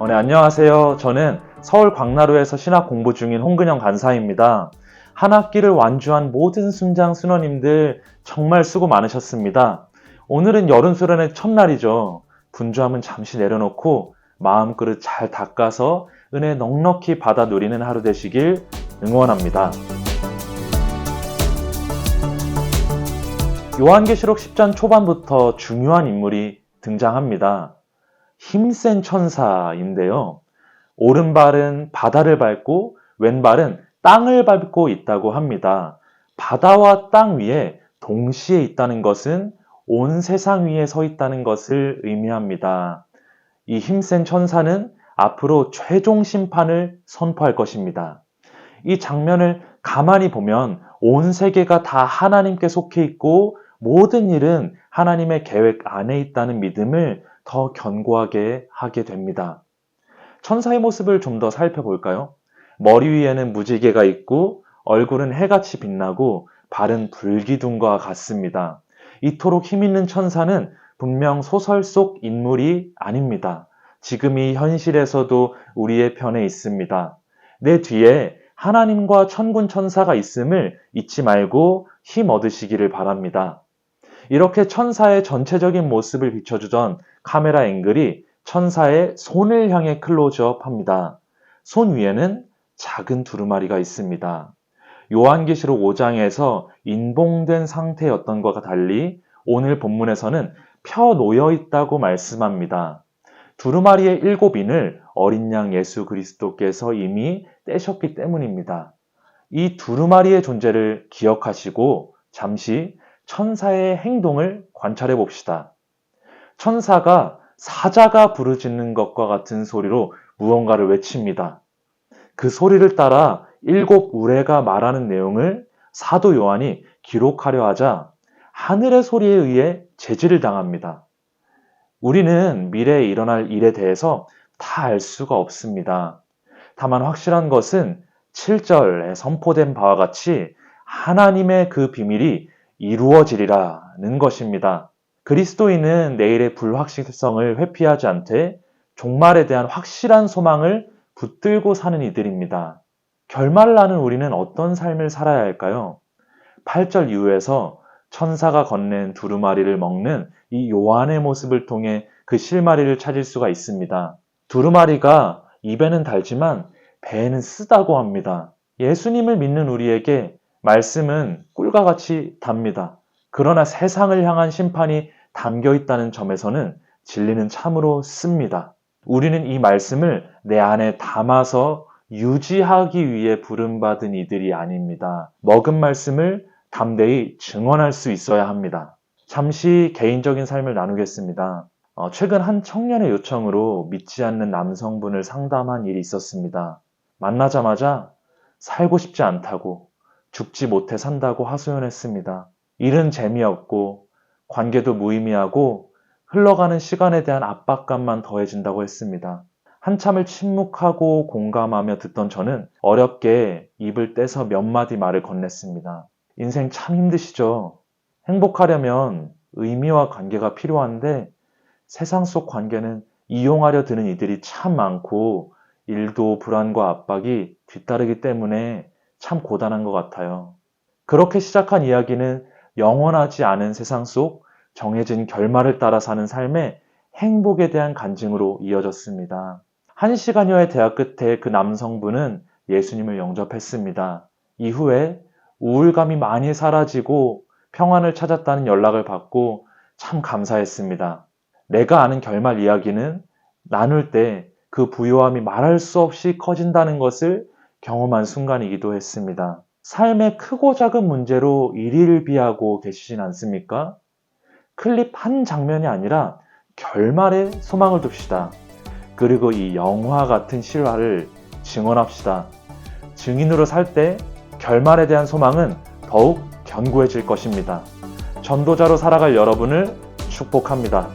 어, 네, 안녕하세요. 저는 서울 광나루에서 신학 공부 중인 홍근영 간사입니다. 한 학기를 완주한 모든 순장 순원님들 정말 수고 많으셨습니다. 오늘은 여름 수련의 첫날이죠. 분주함은 잠시 내려놓고 마음 그릇 잘 닦아서 은혜 넉넉히 받아 누리는 하루 되시길 응원합니다. 요한계시록 10장 초반부터 중요한 인물이 등장합니다. 힘센 천사인데요. 오른발은 바다를 밟고 왼발은 땅을 밟고 있다고 합니다. 바다와 땅 위에 동시에 있다는 것은 온 세상 위에 서 있다는 것을 의미합니다. 이 힘센 천사는 앞으로 최종 심판을 선포할 것입니다. 이 장면을 가만히 보면 온 세계가 다 하나님께 속해 있고 모든 일은 하나님의 계획 안에 있다는 믿음을 더 견고하게 하게 됩니다. 천사의 모습을 좀 더 살펴볼까요? 머리 위에는 무지개가 있고 얼굴은 해같이 빛나고 발은 불기둥과 같습니다. 이토록 힘있는 천사는 분명 소설 속 인물이 아닙니다. 지금 이 현실에서도 우리의 편에 있습니다. 내 뒤에 하나님과 천군 천사가 있음을 잊지 말고 힘 얻으시기를 바랍니다. 이렇게 천사의 전체적인 모습을 비춰주던 카메라 앵글이 천사의 손을 향해 클로즈업 합니다. 손 위에는 작은 두루마리가 있습니다. 요한계시록 5장에서 인봉된 상태였던 것과 달리 오늘 본문에서는 펴 놓여 있다고 말씀합니다. 두루마리의 일곱 인을 어린 양 예수 그리스도께서 이미 떼셨기 때문입니다. 이 두루마리의 존재를 기억하시고 잠시 천사의 행동을 관찰해 봅시다. 천사가 사자가 부르짖는 것과 같은 소리로 무언가를 외칩니다. 그 소리를 따라 일곱 우레가 말하는 내용을 사도 요한이 기록하려 하자 하늘의 소리에 의해 제지를 당합니다. 우리는 미래에 일어날 일에 대해서 다 알 수가 없습니다. 다만 확실한 것은 7절에 선포된 바와 같이 하나님의 그 비밀이 이루어지리라는 것입니다. 그리스도인은 내일의 불확실성을 회피하지 않되 종말에 대한 확실한 소망을 붙들고 사는 이들입니다. 결말 나는 우리는 어떤 삶을 살아야 할까요? 8절 이후에서 천사가 건넨 두루마리를 먹는 이 요한의 모습을 통해 그 실마리를 찾을 수가 있습니다. 두루마리가 입에는 달지만 배에는 쓰다고 합니다. 예수님을 믿는 우리에게 말씀은 꿀과 같이 답니다. 그러나 세상을 향한 심판이 담겨 있다는 점에서는 진리는 참으로 씁니다. 우리는 이 말씀을 내 안에 담아서 유지하기 위해 부름받은 이들이 아닙니다. 먹은 말씀을 담대히 증언할 수 있어야 합니다. 잠시 개인적인 삶을 나누겠습니다. 어, 최근 한 청년의 요청으로 믿지 않는 남성분을 상담한 일이 있었습니다. 만나자마자 살고 싶지 않다고 죽지 못해 산다고 하소연했습니다. 일은 재미없고 관계도 무의미하고 흘러가는 시간에 대한 압박감만 더해진다고 했습니다. 한참을 침묵하고 공감하며 듣던 저는 어렵게 입을 떼서 몇 마디 말을 건넸습니다. 인생 참 힘드시죠? 행복하려면 의미와 관계가 필요한데 세상 속 관계는 이용하려 드는 이들이 참 많고 일도 불안과 압박이 뒤따르기 때문에 참 고단한 것 같아요. 그렇게 시작한 이야기는 영원하지 않은 세상 속 정해진 결말을 따라 사는 삶의 행복에 대한 간증으로 이어졌습니다. 한 시간여의 대화 끝에 그 남성분은 예수님을 영접했습니다. 이후에 우울감이 많이 사라지고 평안을 찾았다는 연락을 받고 참 감사했습니다. 내가 아는 결말 이야기는 나눌 때 그 부요함이 말할 수 없이 커진다는 것을 경험한 순간이기도 했습니다. 삶의 크고 작은 문제로 일일비하고 계시진 않습니까? 클립 한 장면이 아니라 결말에 소망을 둡시다. 그리고 이 영화 같은 실화를 증언합시다. 증인으로 살 때 결말에 대한 소망은 더욱 견고해질 것입니다. 전도자로 살아갈 여러분을 축복합니다.